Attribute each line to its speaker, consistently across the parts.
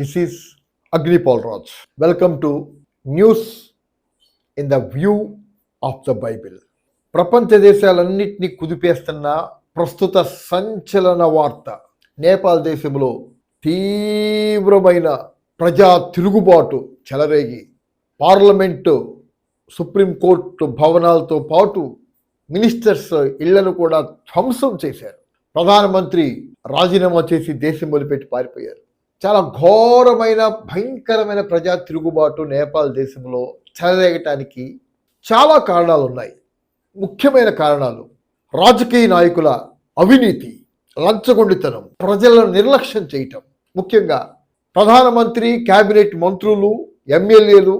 Speaker 1: This is Agnipal Raj welcome to news in the view of the Bible ప్రపంచ దేశాలన్నింటినీ కుదిపేస్తున్న ప్రస్తుత సంచలన వార్త నేపాల్ దేశంలో తీవ్రమైన ప్రజా తిరుగుబాటు చెలరేగి. పార్లమెంటు సుప్రీంకోర్టు భవనాలతో పాటు మినిస్టర్స్ ఇళ్ళను కూడా ధ్వంసం చేశారు. ప్రధానమంత్రి రాజీనామా చేసి దేశం వదిలిపెట్టి పారిపోయారు. చాలా ఘోరమైన భయంకరమైన ప్రజా తిరుగుబాటు నేపాల్ దేశంలో చెలరేగటానికి చాలా కారణాలు ఉన్నాయి ముఖ్యమైన కారణాలు రాజకీయ నాయకుల అవినీతి లంచగొండితనం ప్రజలను నిర్లక్ష్యం చేయటం ముఖ్యంగా ప్రధానమంత్రి కేబినెట్ మంత్రులు ఎమ్మెల్యేలు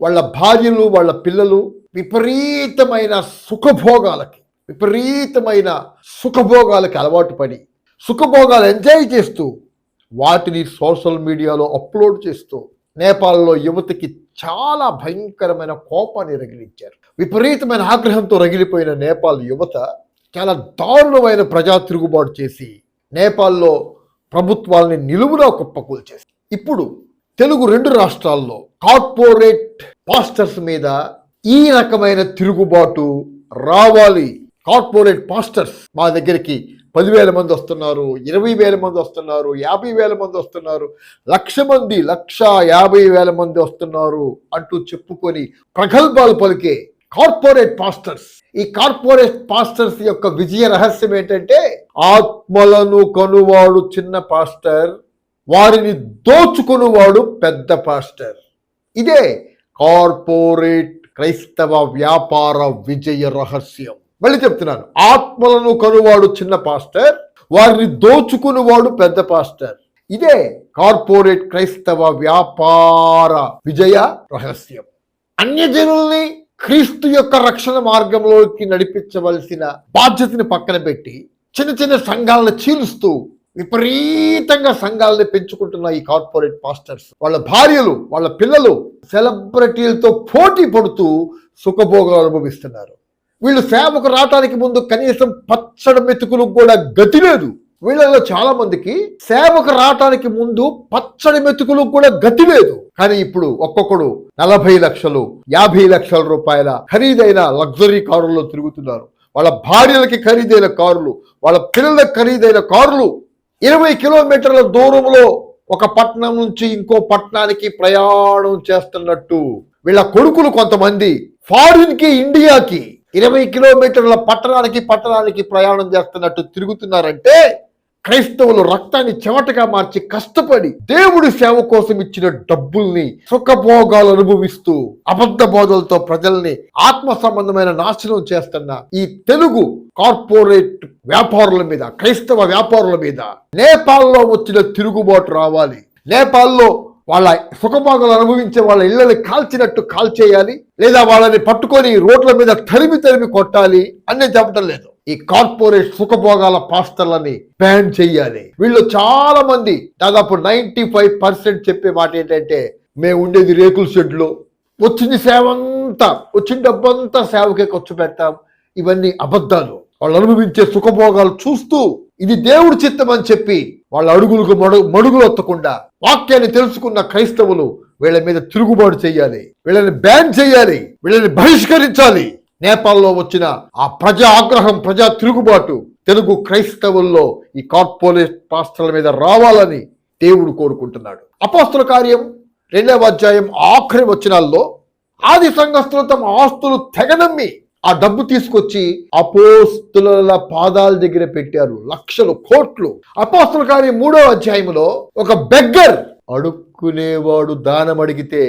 Speaker 1: వాళ్ళ భార్యలు వాళ్ళ పిల్లలు విపరీతమైన సుఖభోగాలకి విపరీతమైన సుఖభోగాలకి అలవాటు పడి సుఖభోగాలు ఎంజాయ్ చేస్తూ వాటిని సోషల్ మీడియాలో అప్లోడ్ చేస్తూ నేపాల్లో యువతకి చాలా భయంకరమైన కోపాన్ని రగిలించారు. విపరీతమైన ఆగ్రహంతో రగిలిపోయిన నేపాల్ యువత చాలా దారుణమైన ప్రజా తిరుగుబాటు చేసి నేపాల్లో ప్రభుత్వాల్ని నిలువునా కుప్పకూల్చేసి ఇప్పుడు తెలుగు రెండు రాష్ట్రాల్లో కార్పొరేట్ పాస్టర్స్ మీద ఈ రకమైన తిరుగుబాటు రావాలి. కార్పొరేట్ పాస్టర్స్ మా దగ్గరికి పదివేల మంది వస్తున్నారు ఇరవై వేల మంది వస్తున్నారు యాభై వేల మంది వస్తున్నారు లక్ష మంది లక్ష యాభై వేల మంది వస్తున్నారు అంటూ చెప్పుకొని ప్రగల్భాలు పలికే కార్పొరేట్ పాస్టర్స్. ఈ కార్పొరేట్ పాస్టర్స్ యొక్క విజయ రహస్యం ఏంటంటే ఆత్మలను కనువాడు చిన్న పాస్టర్ వారిని దోచుకునివాడు పెద్ద పాస్టర్. ఇదే కార్పొరేట్ క్రైస్తవ వ్యాపార విజయ రహస్యం. మళ్ళీ చెప్తున్నాను. ఆత్మలను కనువాడు చిన్న పాస్టర్ వారిని దోచుకునివాడు పెద్ద పాస్టర్. ఇదే కార్పొరేట్ క్రైస్తవ వ్యాపార విజయ రహస్యం. అన్యజనుల్ని క్రీస్తు యొక్క రక్షణ మార్గంలోకి నడిపించవలసిన బాధ్యతని పక్కన పెట్టి చిన్న చిన్న సంఘాలను చీలుస్తూ విపరీతంగా సంఘాలని పెంచుకుంటున్న ఈ కార్పొరేట్ పాస్టర్స్ వాళ్ళ భార్యలు వాళ్ళ పిల్లలు సెలబ్రిటీలతో పోటీ పడుతూ సుఖభోగాలు అనుభవిస్తున్నారు. వీళ్ళు సేవకు రావటానికి ముందు కనీసం పచ్చడి మెతుకులు కూడా గతి లేదు. వీళ్ళలో చాలా మందికి సేవకు రావటానికి ముందు పచ్చడి మెతుకులు కూడా గతి లేదు. కానీ ఇప్పుడు ఒక్కొక్కడు నలభై లక్షలు యాభై లక్షల రూపాయల ఖరీదైన లగ్జరీ కారుల్లో తిరుగుతున్నారు. వాళ్ళ భార్యలకి ఖరీదైన కారులు వాళ్ళ పిల్లలకి ఖరీదైన కారులు. ఇరవై కిలోమీటర్ల దూరంలో ఒక పట్టణం నుంచి ఇంకో పట్టణానికి ప్రయాణం చేస్తున్నట్టు వీళ్ళ కొడుకులు కొంతమంది ఫారిన్కి ఇండియాకి ఇరవై కిలోమీటర్ల పట్టణానికి పట్టణానికి ప్రయాణం చేస్తున్నట్టు తిరుగుతున్నారంటే క్రైస్తవులు రక్తాన్ని చెమటగా మార్చి కష్టపడి దేవుడి సేవ కోసం ఇచ్చిన డబ్బుల్ని సుఖభోగాలు అనుభవిస్తూ అబద్ధ బోధలతో ప్రజల్ని ఆత్మ సంబంధమైన నాశనం చేస్తున్న ఈ తెలుగు కార్పొరేట్ వ్యాపారుల మీద క్రైస్తవ వ్యాపారుల మీద నేపాల్లో వచ్చిన తిరుగుబాటు రావాలి. నేపాల్లో వాళ్ళ సుఖభోగాలు అనుభవించే వాళ్ళ ఇళ్ళని కాల్చినట్టు కాల్చేయాలి లేదా వాళ్ళని పట్టుకొని రోడ్ల మీద తరిమి తరిమి కొట్టాలి అని చెప్పడం లేదు. ఈ కార్పొరేట్ సుఖభోగాల పాస్టర్లని బ్యాన్ చేయాలి. వీళ్ళు చాలా మంది దాదాపు నైంటీ ఫైవ్ పర్సెంట్ చెప్పే మాట ఏంటంటే మేము ఉండేది రేకుల షెడ్లో వచ్చింది సేవ అంతా వచ్చిన డబ్బంతా సేవకే ఖర్చు పెడతాం ఇవన్నీ అబద్ధాలు. వాళ్ళు అనుభవించే సుఖభోగాలు చూస్తూ ఇది దేవుడి చిత్తం అని చెప్పి వాళ్ళ అడుగులకు మడు మడుగులు ఒత్తకుండా వాక్యాన్ని తెలుసుకున్న క్రైస్తవులు వీళ్ళ మీద తిరుగుబాటు చేయాలి. వీళ్ళని బ్యాన్ చేయాలి. వీళ్ళని బహిష్కరించాలి. నేపాల్లో వచ్చిన ఆ ప్రజా ఆగ్రహం ప్రజా తిరుగుబాటు తెలుగు క్రైస్తవుల్లో ఈ కార్పొరేట్ పాస్టర్ల మీద రావాలని దేవుడు కోరుకుంటున్నాడు. అపోస్తుల కార్యం రెండవ అధ్యాయం ఆఖరి వచనాల్లో ఆది సంఘస్థులు తమ ఆస్తులు తెగనమ్మి ఆ డబ్బు తీసుకొచ్చి అపోస్తుల పాదాల దగ్గర పెట్టారు లక్షలు కోట్లు. అపోస్తుల కానీ మూడో అధ్యాయంలో ఒక బెగ్గర్ అడుక్కునేవాడు దానం అడిగితే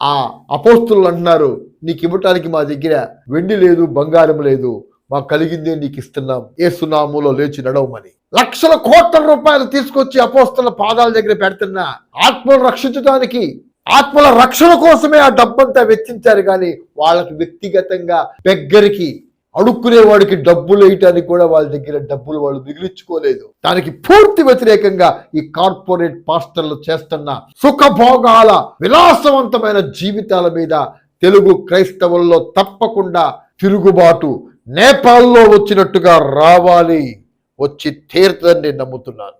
Speaker 1: ఆ అపోస్తులు అంటున్నారు నీకు ఇవ్వటానికి మా దగ్గర వెండి లేదు బంగారం లేదు మాకు కలిగిందే నీకు ఇస్తున్నాం ఏసునాములో లేచి నడవమని. లక్షల కోట్ల రూపాయలు తీసుకొచ్చి అపోస్తుల పాదాల దగ్గర పెడుతున్నా ఆత్మను రక్షించడానికి ఆత్మల రక్షణ కోసమే ఆ డబ్బంతా వెచ్చించారు కానీ వాళ్ళకి వ్యక్తిగతంగా దగ్గరికి అడుక్కునే వాడికి డబ్బులు వేయటానికి కూడా వాళ్ళ దగ్గర డబ్బులు వాళ్ళు మిగిలించుకోలేదు. దానికి పూర్తి వ్యతిరేకంగా ఈ కార్పొరేట్ పాస్టర్లు చేస్తున్న సుఖభోగాల విలాసవంతమైన జీవితాల మీద తెలుగు క్రైస్తవుల్లో తప్పకుండా తిరుగుబాటు నేపాల్లో వచ్చినట్టుగా రావాలి. వచ్చి తీరుతుందని నమ్ముతున్నాను.